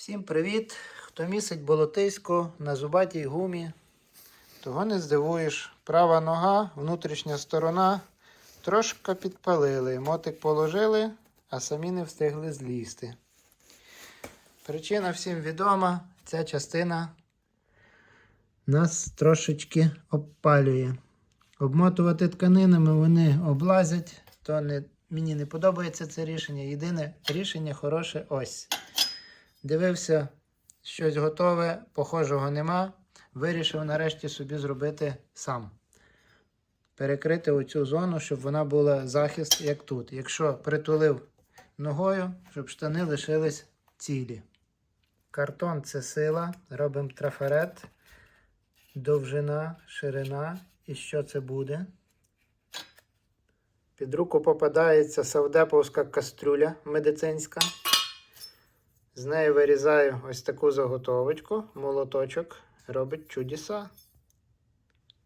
Всім привіт! Хто місить болотисько на зубатій гумі, того не здивуєш. Права нога, внутрішня сторона трошки підпалили. Мотик положили, а самі не встигли злізти. Причина всім відома, ця частина нас трошечки обпалює. Обмотувати тканинами вони облазять, то не, мені не подобається це рішення. Єдине рішення хороше ось. Дивився, щось готове, похожого нема. Вирішив нарешті собі зробити сам. Перекрити оцю зону, щоб вона була захист, як тут. Якщо притулив ногою, щоб штани лишились цілі. Картон це сила. Робимо трафарет, довжина, ширина. І що це буде? Під руку попадається савдеповська кастрюля медицинська. З неї вирізаю ось таку заготовочку, молоточок робить чудеса.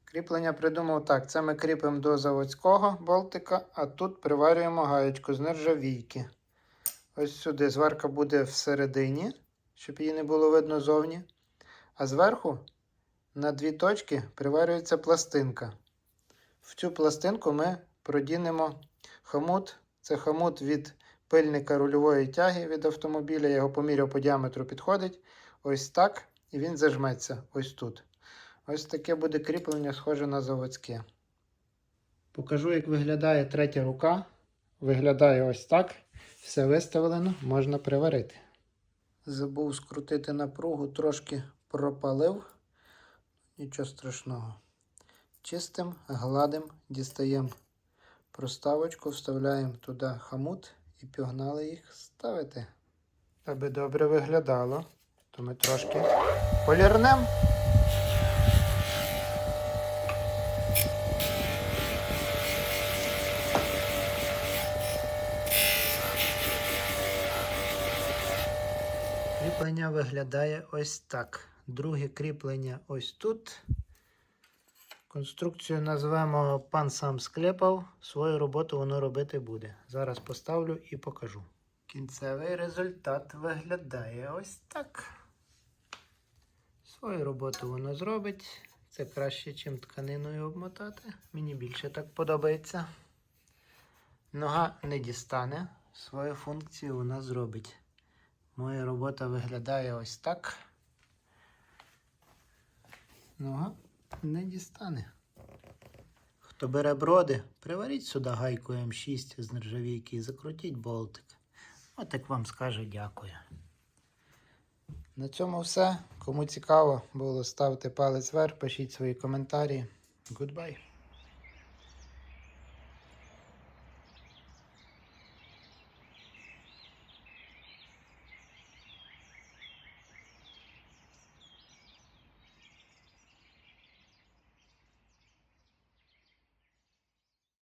Кріплення придумав так: це ми кріпимо до заводського болтика, а тут приварюємо гаєчку з нержавійки. Ось сюди зварка буде всередині, щоб її не було видно зовні. А зверху на дві точки приварюється пластинка. В цю пластинку ми продінемо хомут. Це хомут від пильника рульової тяги від автомобіля. Я його поміряв по діаметру підходить. Ось так. І він зажметься ось тут. Ось таке буде кріплення, схоже на заводське. Покажу, як виглядає третя рука. Виглядає ось так. Все виставлено, можна приварити. Забув скрутити напругу, трошки пропалив. Нічого страшного. Чистим, гладим, дістаємо проставочку, вставляємо туди хамут і пігнали їх ставити. Аби добре виглядало, то ми трошки полірнемо. Кріплення виглядає ось так. Друге кріплення ось тут. Конструкцію назвемо пан сам склепав. Свою роботу воно робити буде. Зараз поставлю і покажу. Кінцевий результат виглядає ось так. Свою роботу воно зробить. Це краще, ніж тканиною обмотати. Мені більше так подобається. Нога не дістане. Свою функцію вона зробить. Моя робота виглядає ось так. Нога не дістане. Хто бере броди, приваріть сюди гайку М6 з нержавійки і закрутіть болтик. Отак вам скаже дякую. На цьому все. Кому цікаво було, ставте палець вверх, пишіть свої коментарі. Goodbye.